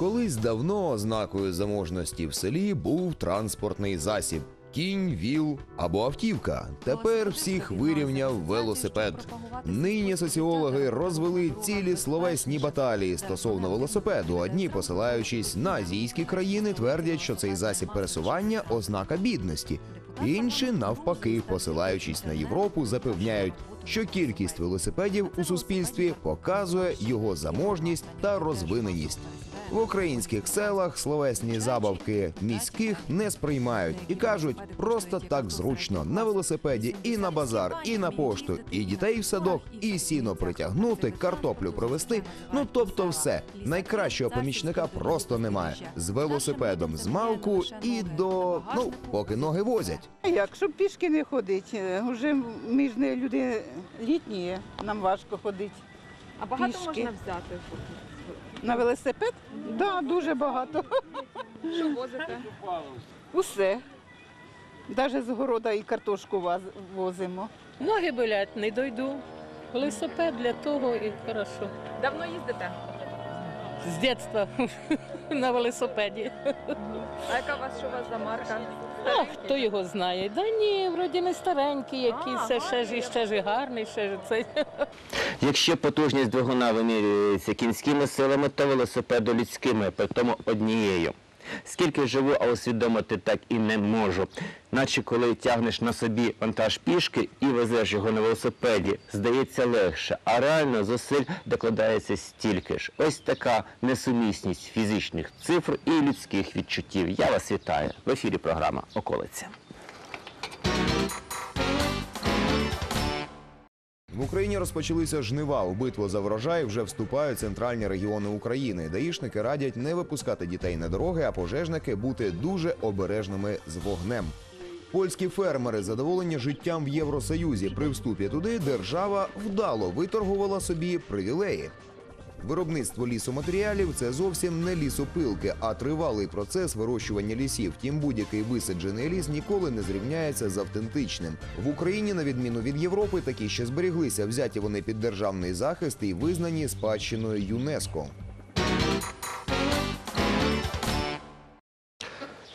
Колись давно ознакою заможності в селі був транспортний засіб. Кінь, віл або автівка. Тепер всіх вирівняв велосипед. Нині соціологи розвели цілі словесні баталії стосовно велосипеду. Одні, посилаючись на азійські країни, твердять, що цей засіб пересування ознака бідності. Інші, навпаки, посилаючись на Європу, запевняють, що кількість велосипедів у суспільстві показує його заможність та розвиненість. В українських селах словесні забавки міських не сприймають і кажуть, просто так зручно на велосипеді і на базар, і на пошту, і дітей в садок, і сіно притягнути, картоплю провести. Ну тобто, все найкращого помічника просто немає. З велосипедом з малку і до ну поки ноги возять. Як, щоб пішки не ходити. Уже ми ж не люди літні, нам важко ходити. А багато Пішки. можна взяти? На велосипед? Так, да, дуже багато. Що возите? Усе. Навіть з города і картошку возимо. Ноги болять, не дойду. Велосипед для того і хорошо. Давно їздите? З дитинства на велосипеді. А яка у вас що у вас за марка? А хто його знає? Да ні, вроді не старенький який А, це ще ж і гарний. ще ж гарний, ще ж цей. Якщо потужність двигуна вимірюється кінськими силами, то велосипеду людськими, при тому однією. Скільки живу, а усвідомити так і не можу. Наче коли тягнеш на собі вантаж пішки і везеш його на велосипеді, здається легше, а реально зусиль докладається стільки ж. Ось така несумісність фізичних цифр і людських відчуттів. Я вас вітаю. В ефірі програма Околиця. В Україні розпочалися жнива. У битву за врожай вже вступають центральні регіони України. Даїшники радять не випускати дітей на дороги, а пожежники бути дуже обережними з вогнем. Польські фермери задоволені життям в Євросоюзі. При вступі туди держава вдало виторгувала собі привілеї. Виробництво лісоматеріалів це зовсім не лісопилки, а тривалий процес вирощування лісів. Тім будь-який висаджений ліс ніколи не зрівняється з автентичним. В Україні, на відміну від Європи, такі ще зберіглися. Взяті вони під державний захист і визнані спадщиною ЮНЕСКО.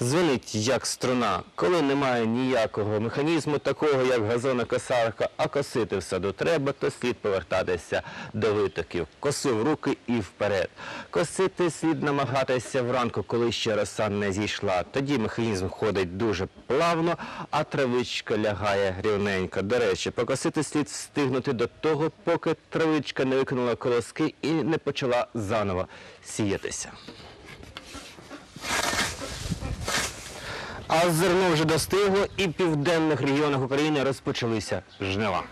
Дзвонить як струна, коли немає ніякого механізму, такого як газонокосарка, а косити в саду треба, то слід повертатися до витоків. Косив руки і вперед. Косити слід намагатися вранку, коли ще роса не зійшла. Тоді механізм ходить дуже плавно, а травичка лягає рівненько. До речі, покосити слід встигнути до того, поки травичка не викинула колоски і не почала заново сіятися. А зерно вже достигло, і в південних регіонах України розпочалися жнива.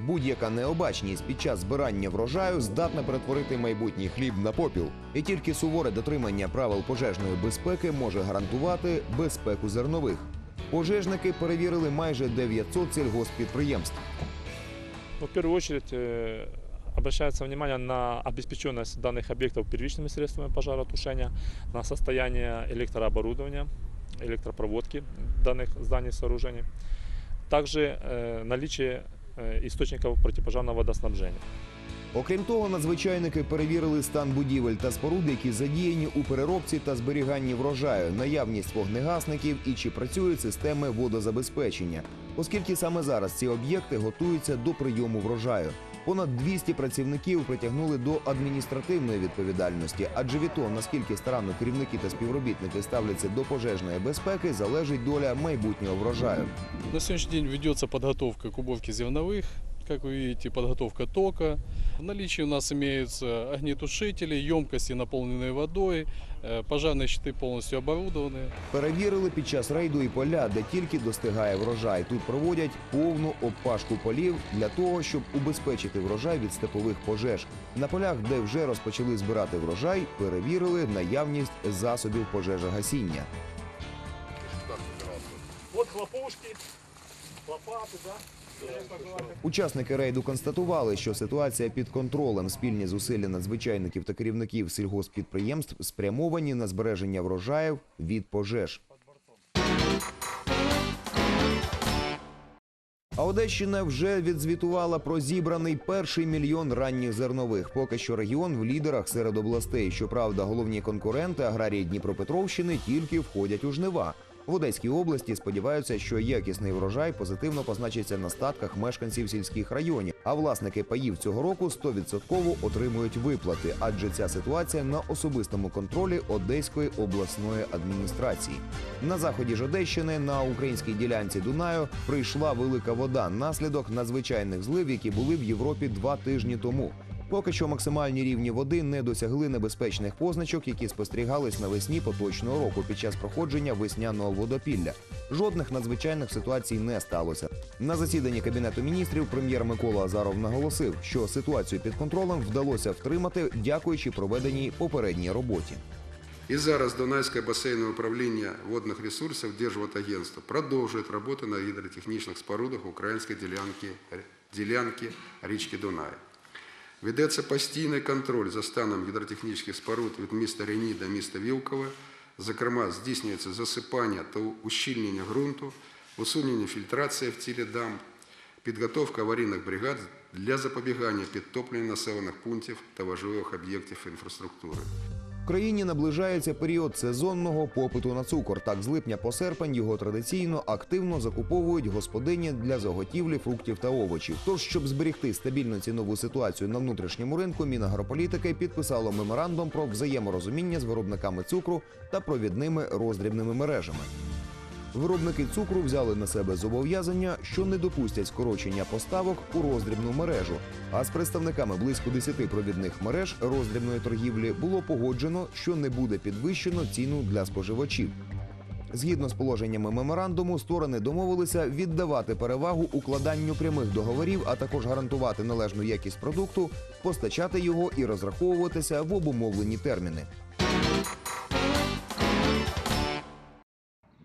Будь-яка необачність під час збирання врожаю здатна перетворити майбутній хліб на попіл. І тільки суворе дотримання правил пожежної безпеки може гарантувати безпеку зернових. Пожежники перевірили майже 900 сільгосппідприємств. Ну, в первую очередь э, обращается внимание на обеспеченность данных объектов первичными средствами пожаротушения, на состояние электрооборудования, электропроводки данных зданий и сооружений, также э, наличие э, источников противопожарного водоснабжения. Окрім того, надзвичайники перевірили стан будівель та споруд, які задіяні у переробці та зберіганні врожаю, наявність вогнегасників і чи працюють системи водозабезпечення, оскільки саме зараз ці об'єкти готуються до прийому врожаю. Понад 200 працівників притягнули до адміністративної відповідальності, адже від того, наскільки старанно керівники та співробітники ставляться до пожежної безпеки, залежить доля майбутнього врожаю. На сьогоднішній день ведеться підготовка к уборке зерновых, как вы видите, подготовка тока. В наличии у нас имеются огнетушители, емкости, наполненные водой, э, пожарные щиты полностью оборудованы. Перевірили під час рейду і поля, де тільки достигає врожай. Тут проводять повну обпашку полів для того, щоб убезпечити врожай від степових пожеж. На полях, де вже розпочали збирати врожай, перевірили наявність засобів пожежогасіння. Вот хлопушки, лопаты, да? Учасники рейду констатували, що ситуація під контролем. Спільні зусилля надзвичайників та керівників сільгосппідприємств спрямовані на збереження врожаїв від пожеж. А Одещина вже відзвітувала про зібраний перший мільйон ранніх зернових. Поки що регіон в лідерах серед областей. Щоправда, головні конкуренти аграрії Дніпропетровщини тільки входять у жнива. В Одеській області сподіваються, що якісний врожай позитивно позначиться на статках мешканців сільських районів. А власники паїв цього року 100% отримують виплати, адже ця ситуація на особистому контролі Одеської обласної адміністрації. На заході ж Одещини на українській ділянці Дунаю прийшла велика вода наслідок надзвичайних злив, які були в Європі два тижні тому. Поки що максимальні рівні води не досягли небезпечних позначок, які спостерігались навесні поточного року під час проходження весняного водопілля. Жодних надзвичайних ситуацій не сталося. На засіданні кабінету міністрів прем'єр Микола Азаров наголосив, що ситуацію під контролем вдалося втримати, дякуючи проведеній попередній роботі. И зараз Дунайское бассейное управление водных ресурсов Держводагентства продолжит работу на гидротехнічних спорудах української ділянки, ділянки річки Дунай. Ведеться постійний контроль за станом гідротехнічних споруд від міста Рені до міста Вілкове. Зокрема, здійснюється засипання та ущільнення ґрунту, усунення фільтрації в тілі дам, підготовка аварійних бригад для запобігання підтоплення населених пунктів та важливих об'єктів інфраструктури. Країні наближається період сезонного попиту на цукор. Так, з липня по серпень його традиційно активно закуповують господині для заготівлі фруктів та овочів. Тож, щоб зберігти стабільну цінову ситуацію на внутрішньому ринку, Мінагрополітики підписало меморандум про взаєморозуміння з виробниками цукру та провідними роздрібними мережами. Виробники цукру взяли на себе зобов'язання, що не допустять скорочення поставок у роздрібну мережу. А з представниками близько 10 провідних мереж роздрібної торгівлі було погоджено, що не буде підвищено ціну для споживачів. Згідно з положеннями меморандуму, сторони домовилися віддавати перевагу укладанню прямих договорів, а також гарантувати належну якість продукту, постачати його і розраховуватися в обумовлені терміни.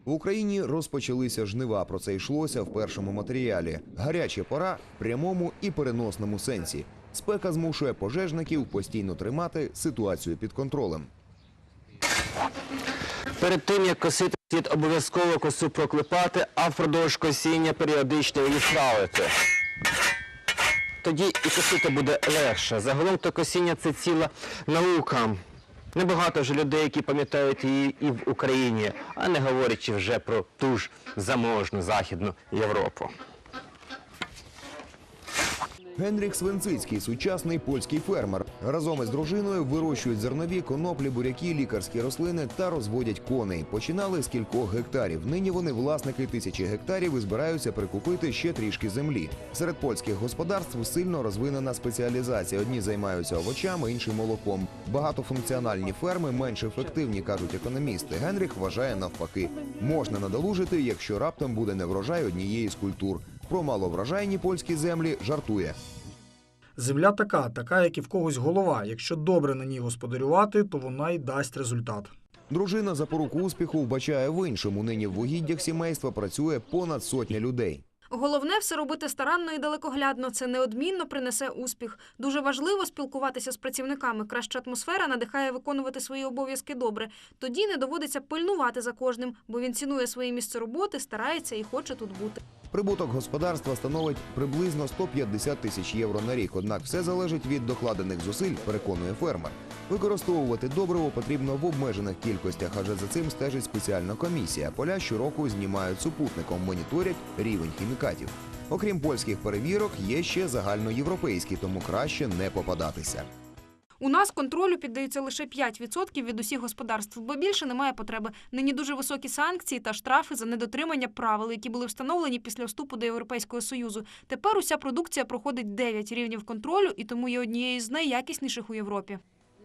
В Україні розпочалися жнива. Про це йшлося в першому матеріалі. Гаряча пора в прямому і переносному сенсі. Спека змушує пожежників постійно тримати ситуацію під контролем. Перед тим, як косити, слід обов'язково косу проклепати, а впродовж косіння періодично її ставити. Тоді і косити буде легше. Загалом то косіння це ціла наука. Небагато вже людей, які пам'ятають її і в Україні, а не говорячи вже про ту ж заможну Західну Європу. Генріх Свинцицький, сучасний польський фермер. Разом із дружиною вирощують зернові, коноплі, буряки, лікарські рослини та розводять коней. Починали з кількох гектарів. Нині вони власники тисячі гектарів і збираються прикупити ще трішки землі. Серед польських господарств сильно розвинена спеціалізація. Одні займаються овочами, інші молоком. Багатофункціональні ферми менш ефективні, кажуть економісти. Генріх вважає навпаки. Можна надолужити, якщо раптом буде неврожай однієї з культур. Про маловражайні польські землі жартує. Земля така, така, як і в когось голова. Якщо добре на ній господарювати, то вона й дасть результат. Дружина запоруку успіху вбачає в іншому. Нині в угіддях сімейства працює понад сотня людей. Головне все робити старанно і далекоглядно. Це неодмінно принесе успіх. Дуже важливо спілкуватися з працівниками. Краща атмосфера надихає виконувати свої обов'язки добре. Тоді не доводиться пильнувати за кожним, бо він цінує своє місце роботи, старається і хоче тут бути. Прибуток господарства становить приблизно 150 тисяч євро на рік. Однак все залежить від докладених зусиль, переконує фермер. Використовувати добриво потрібно в обмежених кількостях, адже за цим стежить спеціальна комісія. Поля щороку знімають супутником, моніторять рівень хімікатів. Окрім польських перевірок, є ще загальноєвропейські, тому краще не попадатися. У нас контролю піддаються лише 5% від усіх господарств, бо більше немає потреби. Нині дуже високі санкції та штрафи за недотримання правил, які були встановлені після вступу до Європейського Союзу. Тепер уся продукція проходить 9 рівнів контролю і тому є однією з найякісніших у Європі.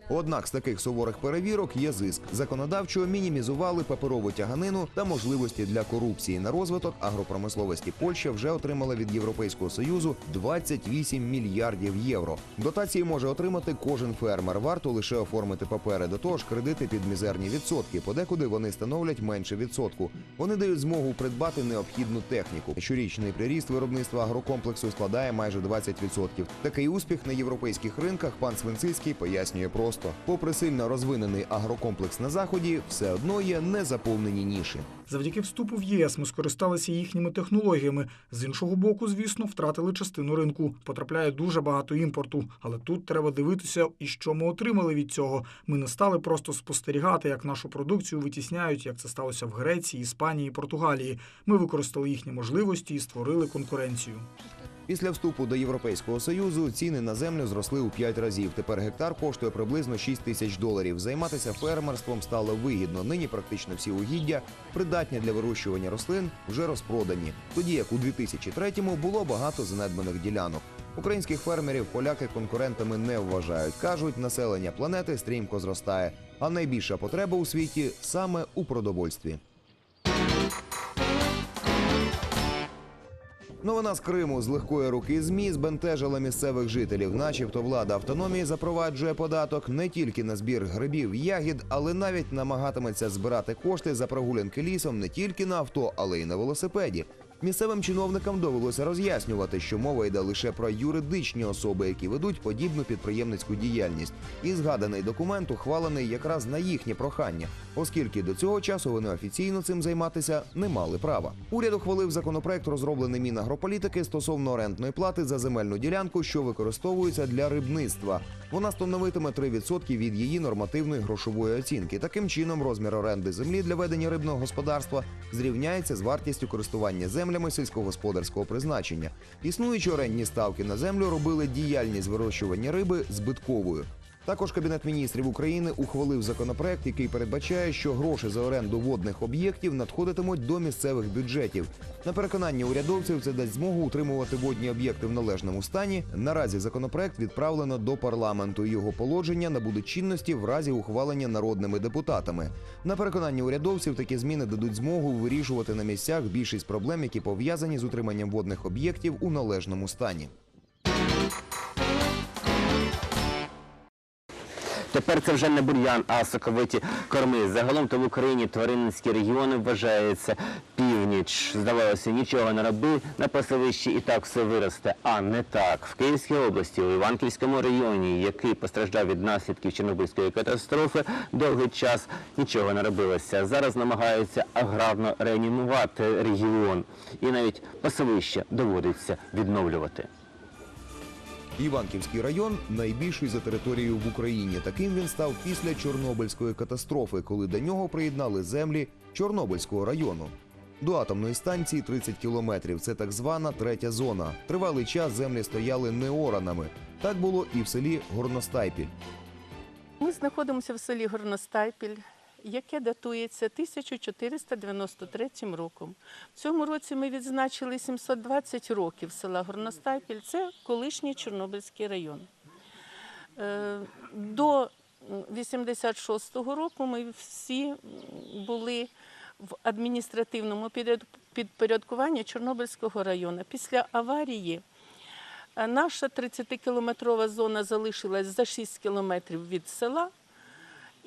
Однак з таких суворих перевірок є зиск. Законодавчо мінімізували паперову тяганину та можливості для корупції. На розвиток агропромисловості Польща вже отримала від Європейського союзу 28 мільярдів євро. Дотації може отримати кожен фермер. Варто лише оформити папери. До того ж, кредити під мізерні відсотки. Подекуди вони становлять менше відсотку. Вони дають змогу придбати необхідну техніку. Щорічний приріст виробництва агрокомплексу складає майже 20%. Такий успіх на європейських ринках пан Свинцицький пояснює просто. Просто. Попри сильно розвинений агрокомплекс на заході, все одно є незаповнені ніші. Завдяки вступу в ЄС ми скористалися їхніми технологіями. З іншого боку, звісно, втратили частину ринку. Потрапляє дуже багато імпорту. Але тут треба дивитися, і що ми отримали від цього. Ми не стали просто спостерігати, як нашу продукцію витісняють, як це сталося в Греції, Іспанії, Португалії. Ми використали їхні можливості і створили конкуренцію. Після вступу до Європейського союзу ціни на землю зросли у 5 разів. Тепер гектар коштує приблизно 6 тисяч доларів. Займатися фермерством стало вигідно. Нині практично всі угіддя, придатні для вирощування рослин, вже розпродані. Тоді як у 2003-му було багато занедбаних ділянок. Українських фермерів поляки конкурентами не вважають. кажуть, населення планети стрімко зростає. А найбільша потреба у світі саме у продовольстві. Новина з Криму з легкої руки ЗМІ збентежила місцевих жителів. Начебто влада автономії запроваджує податок не тільки на збір грибів, ягід, але навіть намагатиметься збирати кошти за прогулянки лісом не тільки на авто, але й на велосипеді. Місцевим чиновникам довелося роз'яснювати, що мова йде лише про юридичні особи, які ведуть подібну підприємницьку діяльність. І згаданий документ ухвалений якраз на їхнє прохання, оскільки до цього часу вони офіційно цим займатися не мали права. Уряд ухвалив законопроект, розроблений Мінагрополітики стосовно орендної плати за земельну ділянку, що використовується для рибництва. Вона становитиме 3% від її нормативної грошової оцінки. Таким чином, розмір оренди землі для ведення рибного господарства зрівняється з вартістю користування землями сільськогосподарського призначення. Існуючі орендні ставки на землю робили діяльність вирощування риби збитковою. Також Кабінет міністрів України ухвалив законопроект, який передбачає, що гроші за оренду водних об'єктів надходитимуть до місцевих бюджетів. На переконання урядовців це дасть змогу утримувати водні об'єкти в належному стані. Наразі законопроект відправлено до парламенту. Його положення набудуть чинності в разі ухвалення народними депутатами. На переконання урядовців такі зміни дадуть змогу вирішувати на місцях більшість проблем, які пов'язані з утриманням водних об'єктів у належному стані. Тепер це вже не бур'ян, а соковиті корми. Загалом то в Україні тваринницькі регіони вважаються північ. Здавалося, нічого не роби на пасовищі і так все виросте. А не так. В Київській області, у Іванківському районі, який постраждав від наслідків Чорнобильської катастрофи, довгий час нічого не робилося. Зараз намагаються аграрно реанімувати регіон. І навіть пасовище доводиться відновлювати. Іванківський район найбільший за територією в Україні. Таким він став після Чорнобильської катастрофи, коли до нього приєднали землі Чорнобильського району. До атомної станції 30 кілометрів. Це так звана третя зона. Тривалий час землі стояли неоранами. Так було і в селі Горностайпіль. Ми знаходимося в селі Горностайпіль, яке датується 1493 роком. В цьому році ми відзначили 720 років села Горностайпіль. Це колишній Чорнобильський район. Е, До 86-го року ми всі були в адміністративному підпорядкуванні Чорнобильського району. Після аварії е, наша 30-кілометрова зона залишилась за 6 кілометрів від села.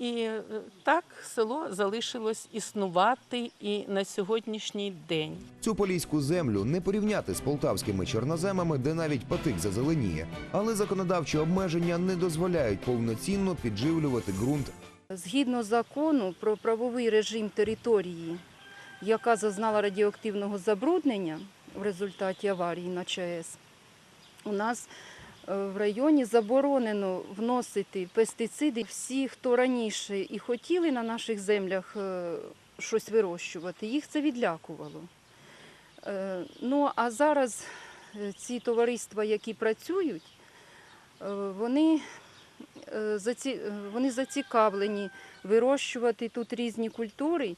І е, так село залишилось існувати і на сьогоднішній день. Цю поліську землю не порівняти з полтавськими чорноземами, де навіть патик зазеленіє. Але законодавчі обмеження не дозволяють повноцінно підживлювати ґрунт Згідно закону про правовий режим території, яка зазнала радіоактивного забруднення в результаті аварії на ЧАЕС, у нас в районі заборонено вносити пестициди. Всі, хто раніше і хотіли на наших землях е, щось вирощувати, їх це відлякувало. Е, Ну а зараз е, ці товариства, які працюють, е, вони е, е, вони зацікавлені вирощувати тут різні культури,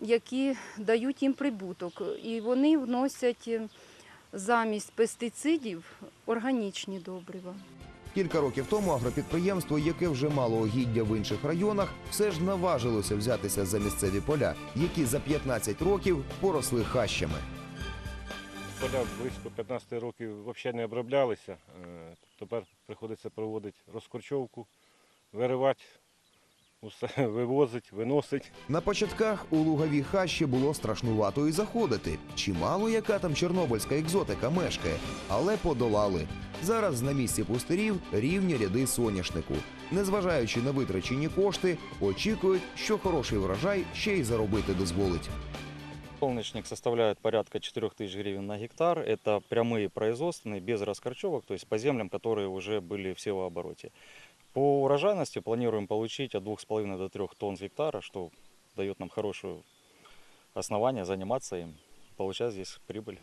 які дають їм прибуток. І вони вносять е, замість пестицидів органічні добрива. Кілька років тому агропідприємство, яке вже мало огіддя в інших районах, все ж наважилося взятися за місцеві поля, які за 15 років поросли хащами. Поля близько 15 років взагалі не оброблялися. Е, Тепер приходиться проводити розкорчовку, виривати усе- вивозить, виносить. На початках у лугові хащі було страшнувато і заходити. Чимало яка там чорнобильська екзотика мешкає, але подолали. Зараз на місці пустирів рівні ряди соняшнику. Незважаючи на витрачені кошти, очікують, що хороший врожай ще й заробити дозволить. Солнечник составляет порядка 4000 гривен на гектар. Это прямые производственные, без раскорчевок, то есть по землям, которые уже были в севообороте. По урожайности планируем получить от 2,5 до 3 тонн с гектара, что дает нам хорошее основание заниматься им, получать здесь прибыль.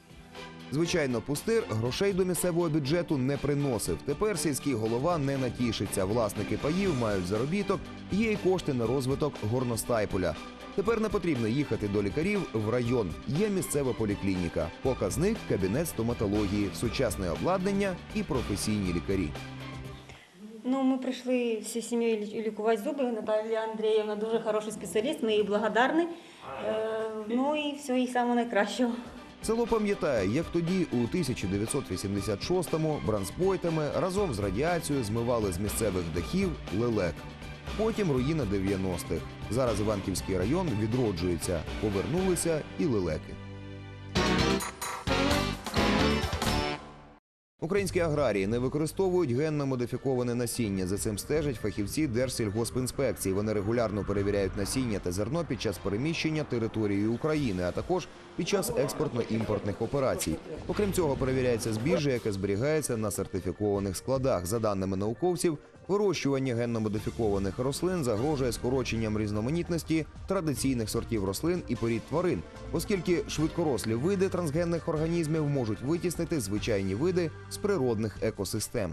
Звичайно, пустир грошей до місцевого бюджету не приносив. Тепер сільський голова не натішиться. Власники паїв мають заробіток, є й кошти на розвиток горностайполя. Тепер не потрібно їхати до лікарів в район. Є місцева поліклініка, показник кабінет стоматології, сучасне обладнання і професійні лікарі. Ну, ми прийшли всі сім'єю лікувати зуби. Наталія Андріївна дуже хороший спеціаліст, ми їй благодарні. Е, ну і все, і самого найкращого. Село пам'ятає, як тоді у 1986-му бранспойтами разом з радіацією змивали з місцевих дахів лелек. Потім руїна 90-х. Зараз Іванківський район відроджується. Повернулися і лелеки. Українські аграрії не використовують генно модифіковане насіння. За цим стежать фахівці Держсільгоспінспекції. Вони регулярно перевіряють насіння та зерно під час переміщення території України, а також під час експортно-імпортних операцій. Окрім цього, перевіряється збіжжя, яке зберігається на сертифікованих складах. За даними науковців, вирощування генно-модифікованих рослин загрожує скороченням різноманітності традиційних сортів рослин і порід тварин, оскільки швидкорослі види трансгенних організмів можуть витіснити звичайні види з природних екосистем.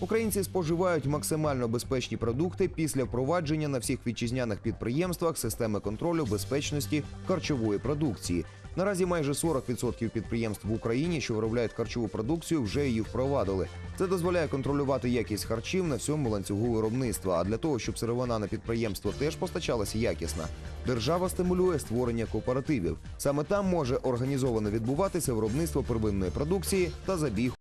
Українці споживають максимально безпечні продукти після впровадження на всіх вітчизняних підприємствах системи контролю безпечності харчової продукції. Наразі майже 40% підприємств в Україні, що виробляють харчову продукцію, вже її впровадили. Це дозволяє контролювати якість харчів на всьому ланцюгу виробництва. А для того, щоб сировина на підприємство теж постачалася якісна, держава стимулює створення кооперативів. Саме там може організовано відбуватися виробництво первинної продукції та забіг